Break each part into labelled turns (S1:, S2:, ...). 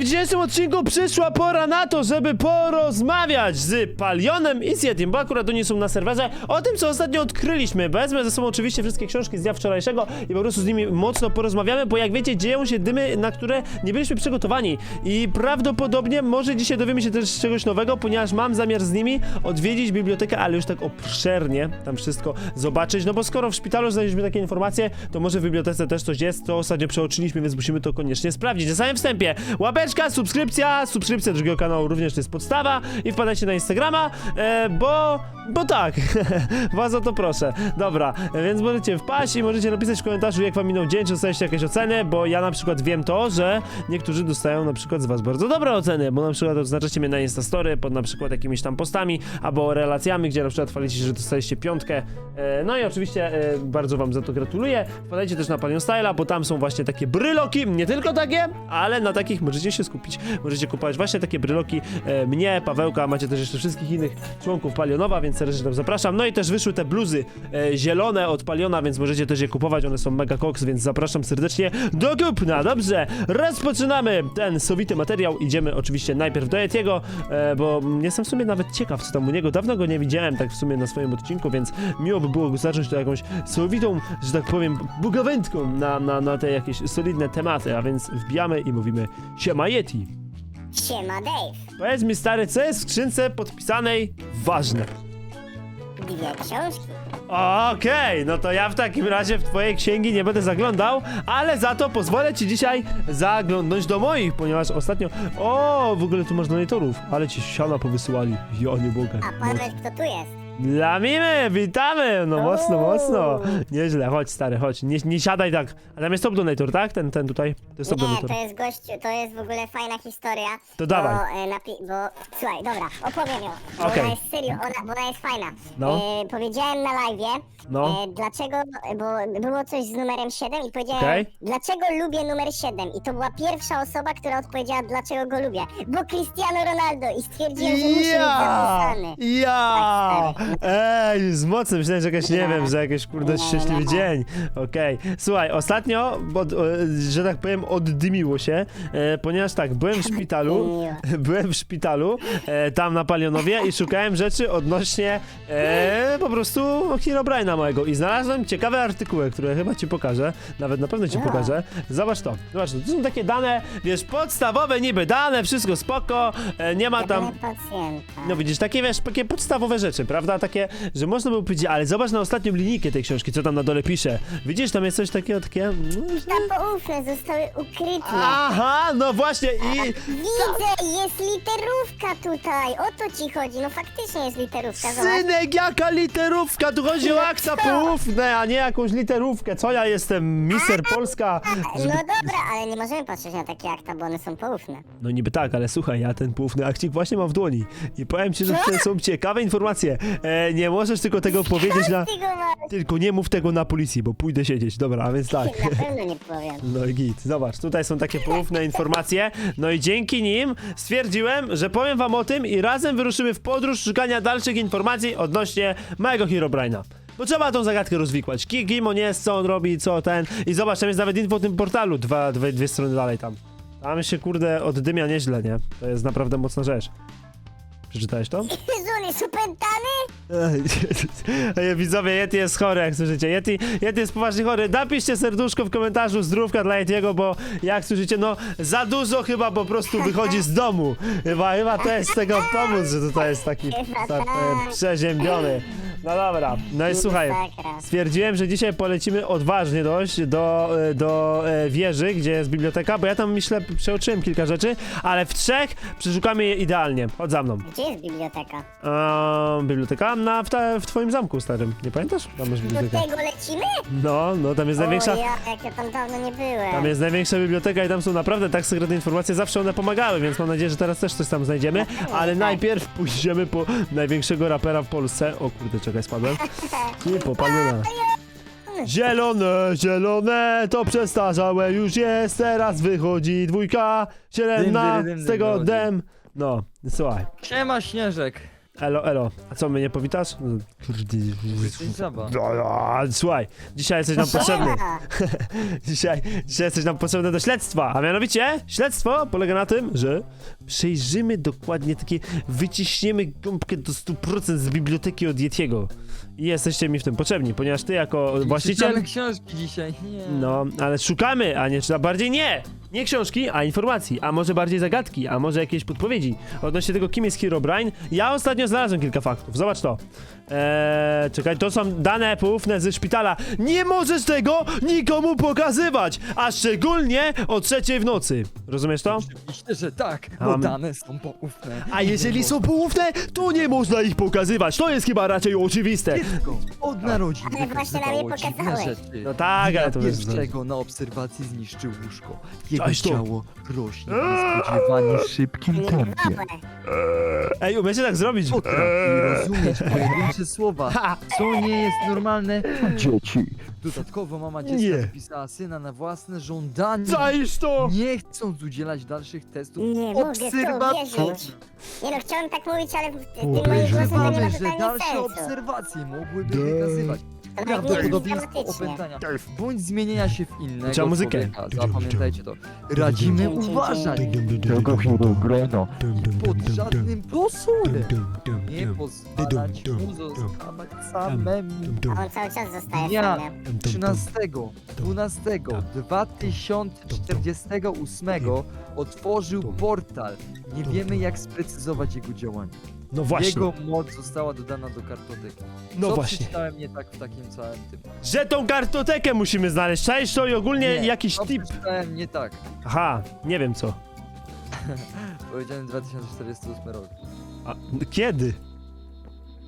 S1: w dzisiejszym odcinku przyszła pora na to, żeby porozmawiać z Palionem i z Yetim, bo akurat oni są na serwerze, o tym, co ostatnio odkryliśmy. Wezmę ze sobą oczywiście wszystkie książki z dnia wczorajszego i po prostu z nimi mocno porozmawiamy, bo jak wiecie, dzieją się dymy, na które nie byliśmy przygotowani. I prawdopodobnie może dzisiaj dowiemy się też czegoś nowego, ponieważ mam zamiar z nimi odwiedzić bibliotekę, ale już tak obszernie tam wszystko zobaczyć, no bo skoro w szpitalu znaleźliśmy takie informacje, to może w bibliotece też coś jest, to ostatnio przeoczyliśmy, więc musimy to koniecznie sprawdzić. Na samym wstępie łapeczka, subskrypcja, subskrypcja drugiego kanału również to jest podstawa. I wpadajcie na Instagrama, e, bo, bo tak, was o to proszę. Dobra, więc możecie wpaść i możecie napisać w komentarzu, jak wam minął dzień, czy dostaliście jakieś oceny, bo ja na przykład wiem to, że niektórzy dostają na przykład z was bardzo dobre oceny, bo na przykład odznaczacie mnie na Instastory pod na przykład jakimiś tam postami, albo relacjami, gdzie na przykład chwalicie że dostaliście piątkę. E, no i oczywiście e, bardzo wam za to gratuluję. Wpadajcie też na Panion Styla, bo tam są właśnie takie bryloki, nie tylko takie, ale na takich możecie się skupić. Możecie kupować właśnie takie bryloki e, mnie, Pawełka, macie też jeszcze wszystkich innych członków Palionowa, więc serdecznie tam zapraszam. No i też wyszły te bluzy e, zielone od Paliona, więc możecie też je kupować, one są mega koks, więc zapraszam serdecznie do kupna. Dobrze, rozpoczynamy ten sowity materiał. Idziemy oczywiście najpierw do Yetiego, e, bo jestem w sumie nawet ciekaw, co tam u niego. Dawno go nie widziałem tak w sumie na swoim odcinku, więc miło by było zacząć to jakąś sowitą, że tak powiem, bugawędką na, na, na te jakieś solidne tematy, a więc wbijamy i mówimy siema Yeti.
S2: Siema Dave.
S1: Powiedz mi stary, co jest w skrzynce podpisanej ważne?
S2: Dwie książki.
S1: Okej, no to ja w takim razie w twojej księgi nie będę zaglądał, ale za to pozwolę ci dzisiaj zaglądnąć do moich, ponieważ ostatnio... O, w ogóle tu masz donatorów, ale ci siana powysyłali. Ja nie mogę.
S2: A powiedz kto tu jest.
S1: Lamimy, witamy! No mocno, mocno. Nieźle, chodź stary, chodź. Nie, nie siadaj tak. A tam jest top donator, tak? Ten, ten tutaj. To jest top
S2: Nie,
S1: donator.
S2: to jest gościu, to jest w ogóle fajna historia.
S1: To dawaj.
S2: Bo, e, napi- bo słuchaj, dobra, opowiem ją. Bo
S1: Okej.
S2: Ona jest serio, ona, bo ona jest fajna.
S1: No.
S2: E, powiedziałem na live,
S1: No.
S2: e, dlaczego, bo było coś z numerem 7 i powiedziałem,
S1: Okej.
S2: dlaczego lubię numer 7 i to była pierwsza osoba, która odpowiedziała, dlaczego go lubię. Bo Cristiano Ronaldo i stwierdziłem, że musi być zapisany.
S1: Ja!
S2: Tak.
S1: Ej, z mocnym, myślałem, że jakaś, nie wiem, że jakiś kurde
S2: Nie,
S1: szczęśliwy
S2: nie.
S1: dzień. Okej. Słuchaj, ostatnio, od, o, że tak powiem, oddymiło się, e, ponieważ tak, byłem w szpitalu, byłem w szpitalu, e, tam na Palionowie i szukałem rzeczy odnośnie e, po prostu Herobrine'a mojego i znalazłem ciekawe artykuły, które chyba ci pokażę, nawet na pewno ci
S2: Ja.
S1: pokażę. Zobacz to, zobacz to, to są takie dane, wiesz, podstawowe niby dane, wszystko spoko, e, nie ma tam... No widzisz, takie wiesz, takie podstawowe rzeczy, prawda? Takie, że można by powiedzieć, ale zobacz na ostatnią linijkę tej książki, co tam na dole pisze. Widzisz, tam jest coś takiego, takie... no, że-
S2: Tam poufne zostały ukryte.
S1: Aha, no właśnie i...
S2: Widzę, jest literówka tutaj. O to ci chodzi. No faktycznie jest literówka. Zobacz.
S1: Synek, jaka literówka? Tu chodzi o akta poufne, a nie jakąś literówkę. Co ja jestem, mister Polska?
S2: No dobra, ale nie możemy patrzeć na takie akta, bo one są poufne.
S1: No niby tak, ale słuchaj, ja ten poufny akcik właśnie mam w dłoni. I powiem ci, że to są ciekawe informacje. E, nie możesz tylko tego powiedzieć na...
S2: Ty go masz.
S1: Tylko nie mów tego na policji, bo pójdę siedzieć. Dobra, a więc tak.
S2: Na pewno nie powiem.
S1: No i git, zobacz, tutaj są takie poufne informacje, no i dzięki nim stwierdziłem, że powiem wam o tym i razem wyruszymy w podróż szukania dalszych informacji odnośnie mojego Herobrine'a. Bo trzeba tą zagadkę rozwikłać. Ki- Kim on jest, co on robi, co ten. I zobacz, tam jest nawet info o tym portalu, dwa, dwie, dwie strony dalej tam. Tam się kurde oddymia nieźle, nie? To jest naprawdę mocna rzecz. Przeczytałeś to?
S2: Jezu, on jest opętany?
S1: Ej, Widzowie, Yeti jest chory, jak słyszycie. Yeti, Yeti jest poważnie chory. Napiszcie serduszko w komentarzu, zdrówka dla Yetiego, bo jak słyszycie, no za dużo chyba po prostu wychodzi z domu. Chyba, chyba to jest tego pomóc, że tutaj jest taki tak,
S2: tak.
S1: e, przeziębiony. No dobra, no i słuchaj,
S2: Masakra.
S1: stwierdziłem, że dzisiaj polecimy odważnie dość do, e, do e, wieży, gdzie jest biblioteka, bo ja tam myślę, przeoczyłem kilka rzeczy, ale w trzech przeszukamy je idealnie. Chodź za mną.
S2: Gdzie jest biblioteka?
S1: Eee, biblioteka na, w, ta, w twoim zamku starym. Nie pamiętasz? Tam masz
S2: Do
S1: bibliotekę.
S2: tego lecimy?
S1: No, no tam jest największa.
S2: O ja, jak ja tam dawno nie byłem.
S1: Tam jest największa biblioteka i tam są naprawdę tak sekretne informacje, zawsze one pomagały, więc mam nadzieję, że teraz też coś tam znajdziemy. Ale najpierw pójdziemy po największego rapera w Polsce. O kurde, czekaj, spadłem. I popalona. Zielone, zielone, to przestarzałe już jest, teraz wychodzi dwójka, zielona,
S3: Dym, dym, dym,
S1: z tego
S3: dym,
S1: dem. No, słuchaj.
S3: Siema Śnieżek.
S1: Elo, elo. A co, mnie nie powitasz? No, Kurde.
S3: Jesteś.
S1: A, Słuchaj, dzisiaj jesteś nam potrzebny. Dzisiaj, dzisiaj jesteś nam potrzebny do śledztwa. A mianowicie, śledztwo polega na tym, że przejrzymy dokładnie takie, wyciśniemy gąbkę do 100% z biblioteki od Yetiego. I jesteście mi w tym potrzebni, ponieważ ty jako właściciel...
S3: Czytamy książki dzisiaj. Nie.
S1: No, ale szukamy, a nie, czy bardziej nie! Nie książki, a informacji, a może bardziej zagadki, a może jakieś podpowiedzi odnośnie tego, kim jest Herobrine. Ja ostatnio znalazłem kilka faktów, zobacz to. Eee, czekaj, to są dane poufne ze szpitala. Nie możesz tego nikomu pokazywać, a szczególnie o trzeciej w nocy. Rozumiesz to?
S3: Oczywiście, że tak, bo
S1: mamy-
S3: dane są poufne.
S1: A jeżeli są poufne, to nie można ich pokazywać. To jest chyba raczej oczywiste.
S3: Dziecko od narodzin
S2: Ale właśnie nam je
S3: dziwne
S2: pokazałeś.
S3: rzeczy.
S1: No tak, ale to
S3: Dnia
S1: jest-
S3: pierwszego na obserwacji zniszczył łóżko. Jego ciało rośnie w niespodziewanie szybkim tempie.
S2: Niezwykłe.
S1: Ej, umiecie tak zrobić?
S3: Potrafi rozumieć pojedyncze słowa,
S1: Ha!
S3: co nie jest normalne dzieci. Dodatkowo mama dziecka
S1: Nie.
S3: wypisała syna na własne żądanie.
S1: Czaisz to?
S3: Nie chcąc udzielać dalszych testów
S2: Nie mogę w to
S3: obserwacji.
S2: uwierzyć. Nie no, chciałem tak mówić, ale w- tym moim głosem to nie ma
S3: że
S2: totalnie
S3: dalsze
S2: sensu.
S3: obserwacje mogłyby wykazywać
S2: Nie jest
S3: prawdopodobieństwo
S2: dramatycznie.
S3: opętania bądź zmienienia się w innego
S1: Trzeba muzykę.
S3: człowieka. Zapamiętajcie to. Radzimy uważać
S4: Tego Herobrina.
S3: pod żadnym pozorem. Nie pozwalać mu zostawać samemu.
S2: A on cały czas zostaje
S3: Dnia
S2: sam, nie?
S3: 13, 12, 2048 otworzył portal. Nie wiemy jak sprecyzować jego działanie.
S1: No właśnie,
S3: Jego moc została dodana do kartoteki.
S1: no
S3: Co
S1: właśnie.
S3: przeczytałem nie tak w takim całym tym?
S1: Że tą kartotekę musimy znaleźć, czaisz to i ogólnie jakiś
S3: to
S1: tip.
S3: przeczytałem nie tak.
S1: Aha, nie wiem co.
S3: Powiedziałem 2048 rok.
S1: A, kiedy?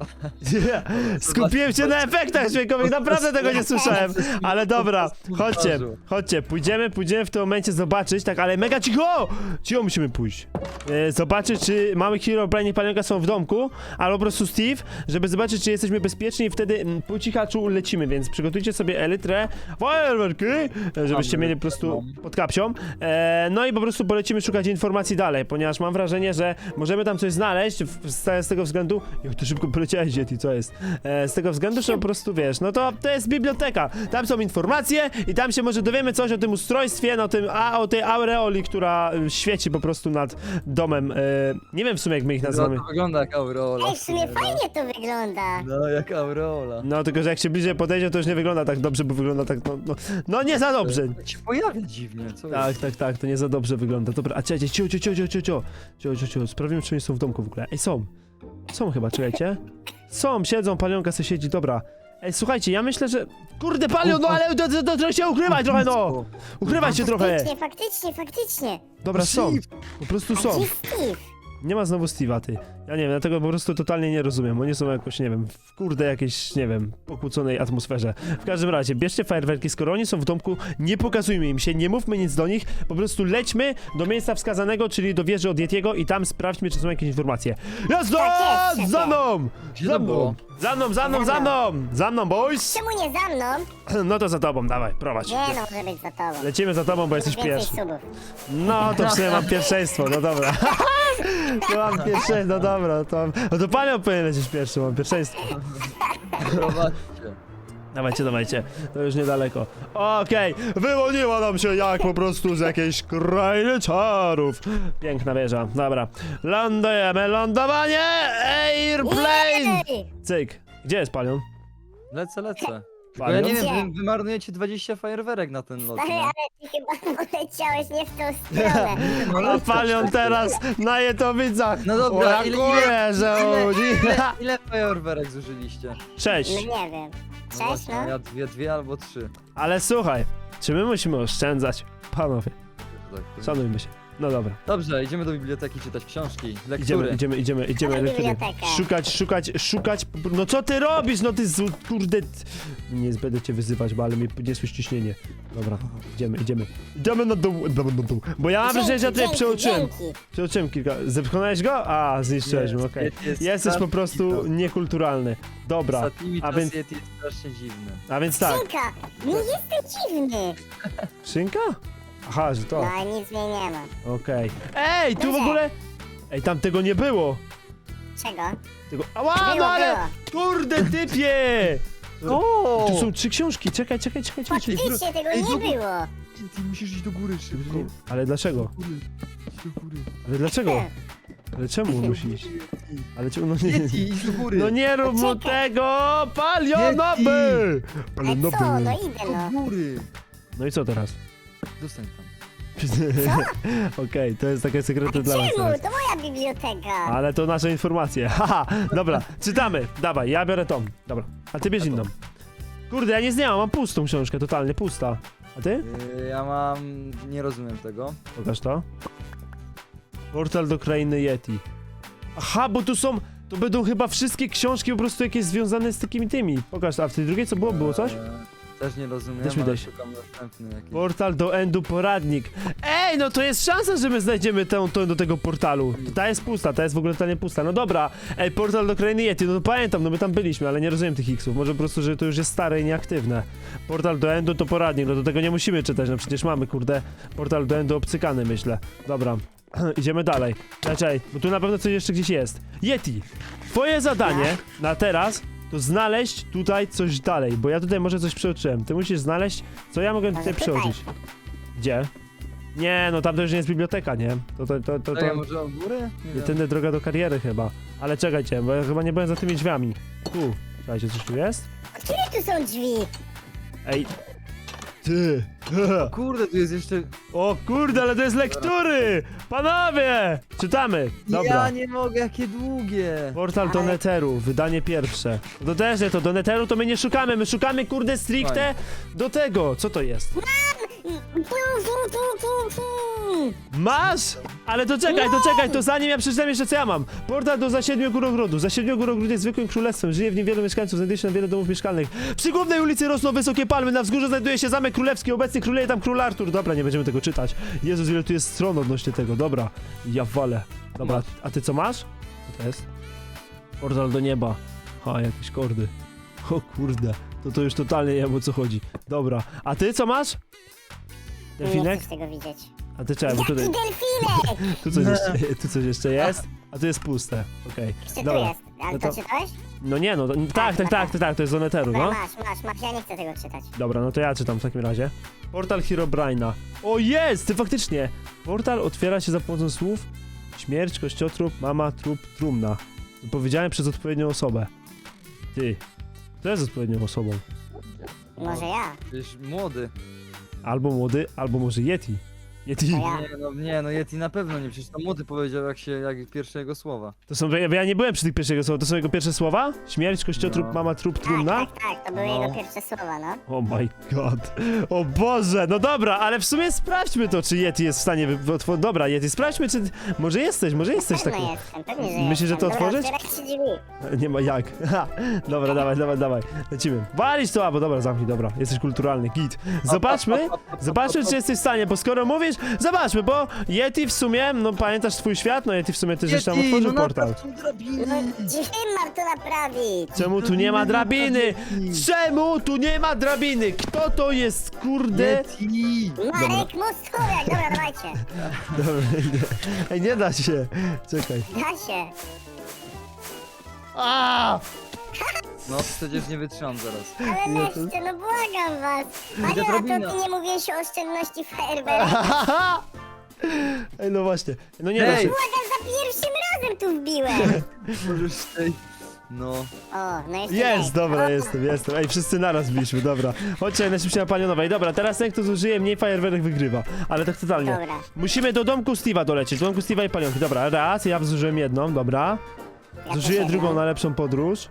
S1: Skupiłem się na efektach dźwiękowych, naprawdę tego nie słyszałem. Ale dobra, chodźcie, chodźcie, pójdziemy, pójdziemy w tym momencie zobaczyć, tak, ale mega cicho! Cicho musimy pójść. E, zobaczyć, czy mały Hero, Brian i Palionka są w domku, albo po prostu Steve, żeby zobaczyć, czy jesteśmy bezpieczni i wtedy mm, po cichaczu lecimy, więc przygotujcie sobie elytrę, fajerwerki, e, żebyście mieli po prostu pod kapcią. E, no i po prostu polecimy szukać informacji dalej, ponieważ mam wrażenie, że możemy tam coś znaleźć w, z, tego względu... Jak ty szybko poleciałeś, Yeti, co jest? E, z tego względu, że po prostu, wiesz, no to to jest biblioteka. Tam są informacje i tam się może dowiemy coś o tym ustrojstwie, no tym, a o tej aureoli, która y, świeci po prostu nad domem. E, nie wiem w sumie, jak my ich nazywamy.
S3: No, to wygląda jak aureola.
S2: Ej, w sumie
S3: no.
S2: fajnie to wygląda.
S3: No, jak aureola.
S1: No, tylko że jak się bliżej podejdzie, to już nie wygląda tak dobrze, bo wygląda tak, no, no, no nie za dobrze.
S3: To się pojawia dziwnie, co
S1: Tak,
S3: jest?
S1: tak, tak, to nie za dobrze wygląda. Dobra, a czekajcie, cio, cio, cio, cio, cio, cio, cio, cio, cio, sprawdzimy, czy oni są w domku w ogóle. Ej, są. Są chyba, czekajcie. Są, siedzą, palionka se siedzi, dobra. Ej, słuchajcie, ja myślę, że... Kurde, palion, no ale do, do, do, do się ukrywaj trochę, no! Ukrywaj się trochę!
S2: Faktycznie, faktycznie, faktycznie.
S1: Dobra, są. Po prostu
S2: A
S1: są.
S2: gdzie Steve?
S1: Nie ma znowu Steve'a, ty. Ja nie wiem, ja tego po prostu totalnie nie rozumiem. Oni są jakoś, nie wiem, w kurde jakiejś, nie wiem, pokłóconej atmosferze. W każdym razie, bierzcie fajerwerki, skoro oni są w domku, nie pokazujmy im się, nie mówmy nic do nich, po prostu lećmy do miejsca wskazanego, czyli do wieży od Yetiego i tam sprawdźmy, czy są jakieś informacje. Jazda! Za mną! Za mną! Za mną, za mną, za mną! Za mną, boys!
S2: Czemu nie za mną?
S1: No to za tobą, dawaj, prowadź.
S2: Nie no, może być za tobą.
S1: Lecimy za tobą, bo jesteś
S2: Więcej
S1: pierwszy.
S2: subów.
S1: No, to w sumie mam pierwszeństwo, no dobra. To mam pierwszeństwo, no dobra, to mam... No to panią powinien lecieć pierwszy, mam pierwszeństwo.
S3: Prowadźcie.
S1: Dawajcie, dawajcie, to już niedaleko. Okej, wyłoniła nam się jak po prostu z jakiejś krainy czarów. Piękna wieża, dobra. Lądujemy, lądowanie! Airplane! Cyk, gdzie jest palion?
S3: Lecę, lecę. Tylko ja nie wiem, wy, wy marnujecie 20 fajerwerek na ten lot,
S2: Ale,
S3: nie?
S2: ale ty chyba poleciałeś nie w tą stronę.
S3: No,
S1: A
S3: lecę.
S1: palion teraz na jetowicach.
S3: No dobra, ile-
S1: Urakuje, że
S3: ile-
S1: ludzi.
S3: Ile, ile fajerwerek zużyliście?
S1: Cześć.
S2: No nie wiem.
S3: No
S2: Cześć,
S3: właśnie,
S2: no.
S3: Ja dwie, dwie albo trzy.
S1: Ale słuchaj, czy my musimy oszczędzać? Panowie,
S3: Tak.
S1: szanujmy się. No dobra.
S3: Dobrze, idziemy do biblioteki czytać książki, lektury.
S1: Idziemy, idziemy, idziemy, idziemy. Lektury.
S2: bibliotekę.
S1: Szukać, szukać, szukać. No co ty robisz? No ty z, kurde. t- Nie będę cię wyzywać, bo ale mi podniosłeeś ciśnienie. Dobra, idziemy, idziemy. Idziemy na dół, idziemy na dół. Bo ja mam wrażenie, że ja tutaj
S2: Dzięki,
S1: przeoczyłem.
S2: dzięki.
S1: Przeoczyłem kilka. Zepchnąłeś go? A, zniszczyłeś mu, okej.
S3: Jest
S1: Jesteś po prostu niekulturalny. Dobra,
S3: Ostatnimi
S1: a więc-
S3: jest strasznie dziwny.
S1: a więc tak.
S2: Szynka, nie jestem dziwny.
S1: Szynka? Aha, że to.
S2: No ale nic mnie nie ma.
S1: Okej. Ej, tu w ogóle... Ej, tam tego nie było.
S2: Czego?
S1: Tego... Ała,
S2: Było,
S1: no ale...
S2: było.
S1: Kurde, typie!
S3: O!
S1: Tu są trzy książki, czekaj, czekaj, czekaj, czekaj. czekaj.
S2: Faktycznie tego
S3: Ej,
S2: nie
S3: zobacz.
S2: było.
S3: Ty musisz iść do góry szybko.
S1: Ale dlaczego?
S3: Do góry. Idź do góry.
S1: Ale dlaczego? Ale czemu musi iść? Ale czemu, no nie...
S3: Yeti, idź do góry.
S1: No nie rób mu
S2: Czekaj.
S1: tego! Palionowy!
S2: Ale co? No idę no.
S3: Do góry.
S1: No i co teraz?
S3: Zostań tam.
S1: Okej, to jest takie sekrety dla was
S2: Czemu?
S1: teraz.
S2: To moja biblioteka.
S1: Ale to nasze informacje. Haha, dobra, czytamy. Dawaj, ja biorę tą. Dobra, a ty bierz inną. Kurde, ja nic nie mam, mam pustą książkę, totalnie pusta. A ty?
S3: Yy, Ja mam... nie rozumiem tego.
S1: Pokaż to. Portal do krainy Yeti. Aha, bo tu są... To będą chyba wszystkie książki po prostu jakieś związane z takimi tymi. Pokaż, a w tej drugiej co było? Było coś?
S3: Eee, Też nie rozumiem,
S1: Też mi
S3: ale
S1: daj.
S3: szukam następny jakiś.
S1: Portal do Endu poradnik. Ej, no to jest szansa, że my znajdziemy tę, tę do tego portalu. Ta jest pusta, ta jest w ogóle totalnie pusta. No dobra, ej, portal do krainy Yeti, no to pamiętam, no my tam byliśmy, ale nie rozumiem tych X-ów. Może po prostu, że to już jest stare i nieaktywne. Portal do Endu to poradnik, no do tego nie musimy czytać, no przecież mamy, kurde, portal do Endu obcykany, myślę. Dobra, idziemy dalej. Znaczy, bo tu na pewno coś jeszcze gdzieś jest. Yeti, twoje zadanie na teraz to znaleźć tutaj coś dalej, bo ja tutaj może coś przeoczyłem. Ty musisz znaleźć, co ja mogę tutaj
S2: tutaj.
S1: przeoczyć. Gdzie? Nie, no tam to już nie jest biblioteka, nie? To, to, to, to,
S3: Czekaj,
S1: to
S3: może od góry? Nie wiem.
S1: tędy droga do kariery chyba. Ale czekajcie, bo ja chyba nie byłem za tymi drzwiami. Tu, czekajcie, coś tu jest?
S2: Które tu są drzwi?
S1: Ej, ty!
S3: Kurde, tu jest jeszcze...
S1: O kurde, ale to jest lektury! Panowie! Czytamy! Dobra.
S3: Ja nie mogę, jakie długie.
S1: Portal do Netheru, wydanie pierwsze. No to też nie, to do Netheru to my nie szukamy, my szukamy kurde stricte do tego. Co to jest? Masz? Ale to czekaj, to czekaj, to zanim ja przeczytam jeszcze co ja mam. Portal do Zasiedmiu Górogrodu. Zasiedmiu Górogród jest zwykłym królestwem. Żyje w nim wielu mieszkańców, znajduje się na wiele domów mieszkalnych. Przy głównej ulicy rosną wysokie palmy, na wzgórzu znajduje się zamek królewski, obecnie króleje tam król Artur. Dobra, nie będziemy tego czytać. Jezus, ile tu jest stron odnośnie tego, dobra. Ja walę. Dobra, a ty co masz? Co to jest? Portal do nieba. Ha, jakieś kordy. O kurde, to to już totalnie nie wiem o co chodzi. Dobra, a ty co masz?
S2: Nie
S1: Delfinek?
S2: chcesz tego widzieć.
S1: A ty czekaj, bo
S2: Jaki
S1: tutaj...
S2: delfinek?
S1: Tu coś, jeszcze, tu coś jeszcze jest, a tu jest puste. Okej,
S2: Jeszcze tu
S1: dobra.
S2: jest. Ale
S1: No
S2: to
S1: to-
S2: czytałeś?
S1: No nie no, to, tak, tak, tak, tak, tak, to jest z Oneteru,
S2: Dobra,
S1: no.
S2: masz, masz, masz. Ja nie chcę tego czytać.
S1: Dobra, no to ja czytam w takim razie. Portal Herobrine'a. O jest, ty faktycznie. Portal otwiera się za pomocą słów śmierć, kościotrup, mama, trup, trumna. Powiedziałem przez odpowiednią osobę. Ty, kto jest odpowiednią osobą?
S2: Może ja.
S3: Jesteś młody.
S1: Albo młody, albo może Yeti. Yeti.
S3: Nie no, nie no, Yeti na pewno nie, przecież to młody powiedział jak się, jak pierwsze jego słowa.
S1: To są, ja, ja nie byłem przy tych pierwszych słowach, to są jego pierwsze słowa? Śmierć, kościotrup,
S3: No.
S1: mama, trup,
S2: Tak,
S1: trumna?
S2: tak, tak. To były
S3: No.
S2: jego pierwsze słowa, no.
S1: Oh my god. O Boże, no dobra, ale w sumie sprawdźmy to, czy Yeti jest w stanie... Wy... Dobra, Yeti, sprawdźmy, czy... Może jesteś, może jesteś
S2: Pewno
S1: taki...
S2: jestem, pewnie, że
S1: Myślisz, że
S2: jestem.
S1: to
S2: Dobra,
S1: otworzyć?
S2: otwieraj się drzwi.
S1: Nie ma jak. Ha. Dobra, dawaj, dawaj, dawaj. Lecimy. Walić to, albo dobra, zamknij, dobra. Jesteś kulturalny, git. Zobaczmy, zobaczmy, czy jesteś w stanie, bo skoro mówisz, zobaczmy, bo Yeti w sumie, no pamiętasz swój świat, no Yeti w sumie też już tam otworzył
S3: no
S1: portal.
S2: No, czym mam to naprawić?
S1: Czemu tu nie ma drabiny? Czemu tu nie ma drabiny? Kto to jest, kurde?
S3: Yeti!
S2: Marek, schować. Dobra, dawajcie.
S1: Dobra, nie. Ej, nie da się. Czekaj.
S2: Da się.
S1: A!
S3: No przecież nie wytrzymam zaraz.
S2: Ale weźcie, no błagam was. Panie, a to ty nie mówiłeś o oszczędności fajerwerek?
S1: Ej, no właśnie. No nie da
S3: Ej.
S1: się.
S2: Błagam, za pierwszym razem tu wbiłem.
S3: Możesz tej... No.
S2: O, no jeszcze
S1: Jest,
S2: nie.
S1: dobra,
S2: O,
S1: jestem, jestem. Ej, wszyscy naraz byliśmy, dobra. Chodźcie najszybciej na palionowej. Dobra, teraz ten, kto zużyje mniej fajerwerek wygrywa. Ale tak totalnie.
S2: Dobra.
S1: Musimy do domku Steve'a dolecieć. Do domku Steve'a i palionki. Dobra, raz, ja zużyłem jedną, dobra.
S2: Ja
S1: Zużyję drugą na lepszą podróż.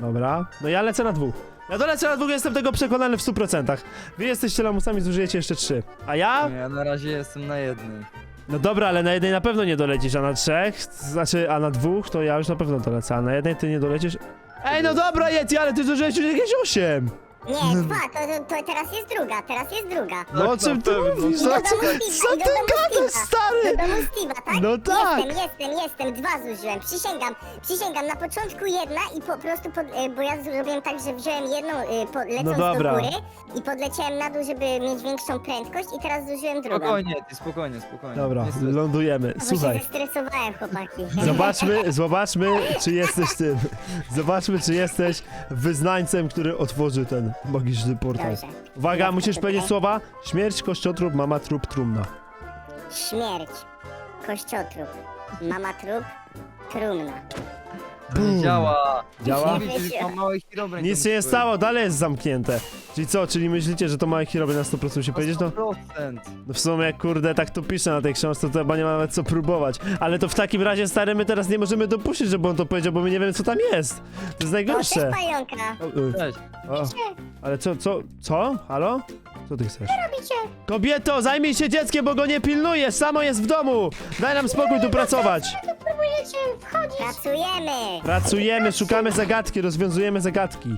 S1: Dobra. No ja lecę na dwóch. Ja dolecę na dwóch, jestem tego przekonany w 100%. Wy jesteście lamusami, zużyjecie jeszcze trzy. A ja?
S3: Ja na razie jestem na jednej.
S1: No dobra, ale na jednej na pewno nie dolecisz, a na trzech, znaczy, a na dwóch to ja już na pewno dolecę, a na jednej ty nie dolecisz. Ej, no dobra, Yeti, ale ty zużyłeś już jakieś osiem.
S2: Nie, dwa, to, to, to teraz jest druga, teraz jest druga.
S1: No o
S3: Tak,
S1: czym ty mówisz?
S2: Do
S1: Co co
S2: do
S1: ty gadasz,
S2: Steve'a.
S1: stary?
S2: Do domu Steve'a, tak?
S1: No tak.
S2: Jestem, jestem, jestem, dwa zużyłem, przysięgam, przysięgam, na początku jedna i po prostu, pod, e, bo ja zrobiłem tak, że wziąłem jedną e, po, lecąc
S1: No dobra.
S2: do góry i podleciałem na dół, żeby mieć większą prędkość i teraz zużyłem drugą.
S3: Spokojnie, ty spokojnie, spokojnie.
S1: Dobra,
S3: stres-
S1: lądujemy.
S2: Bo
S1: Słuchaj,
S2: się wylosowałem, chłopaki.
S1: Zobaczmy, zobaczmy, czy jesteś tym. Zobaczmy, czy jesteś wyznańcem, który otworzy ten magiczny portal.
S2: Dobrze.
S1: Uwaga, musisz powiedzieć słowa. Śmierć, kościotrup, mama, trup, trumna.
S2: Śmierć, kościotrup, mama trup, trumna.
S3: Działa.
S1: Działa?
S3: Mówię ci, że to małe Herobrine.
S1: Nic się nie stało, dalej jest zamknięte. Czyli co, czyli myślicie, że to małe Hiroby na 100% musi powiedzieć? No,
S3: 100%.
S1: no w sumie, kurde, tak to pisze na tej książce, to chyba nie ma nawet co próbować. Ale to w takim razie, stary, my teraz nie możemy dopuścić, żeby on to powiedział, bo my nie wiemy, co tam jest. To jest najgorsze.
S2: cześć, pająka.
S1: O, y,
S3: Cześć.
S1: o. Ale co, co, co? Halo? Co ty chcesz?
S2: Robicie?
S1: Kobieto, zajmij się dzieckiem, bo go nie pilnujesz, samo jest w domu! Daj nam spokój tu pracować!
S2: Wchodzić. Pracujemy.
S1: Pracujemy, szukamy zagadki, rozwiązujemy zagadki.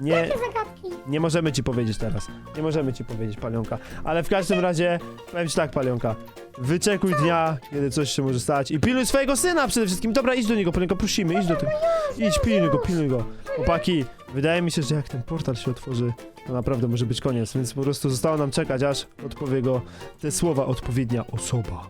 S1: Nie,
S2: Zagadki.
S1: nie możemy ci powiedzieć teraz. Nie możemy ci powiedzieć, Palionka. Ale w każdym razie, powiem ci tak, Palionka. Wyczekuj dnia, kiedy coś się może stać i pilnuj swojego syna przede wszystkim. Dobra, idź do niego, Palionka, prosimy, idź do tego. Idź, pilnuj go, pilnuj go. Chłopaki, wydaje mi się, że jak ten portal się otworzy, to naprawdę może być koniec, więc po prostu zostało nam czekać, aż odpowie go te słowa odpowiednia osoba.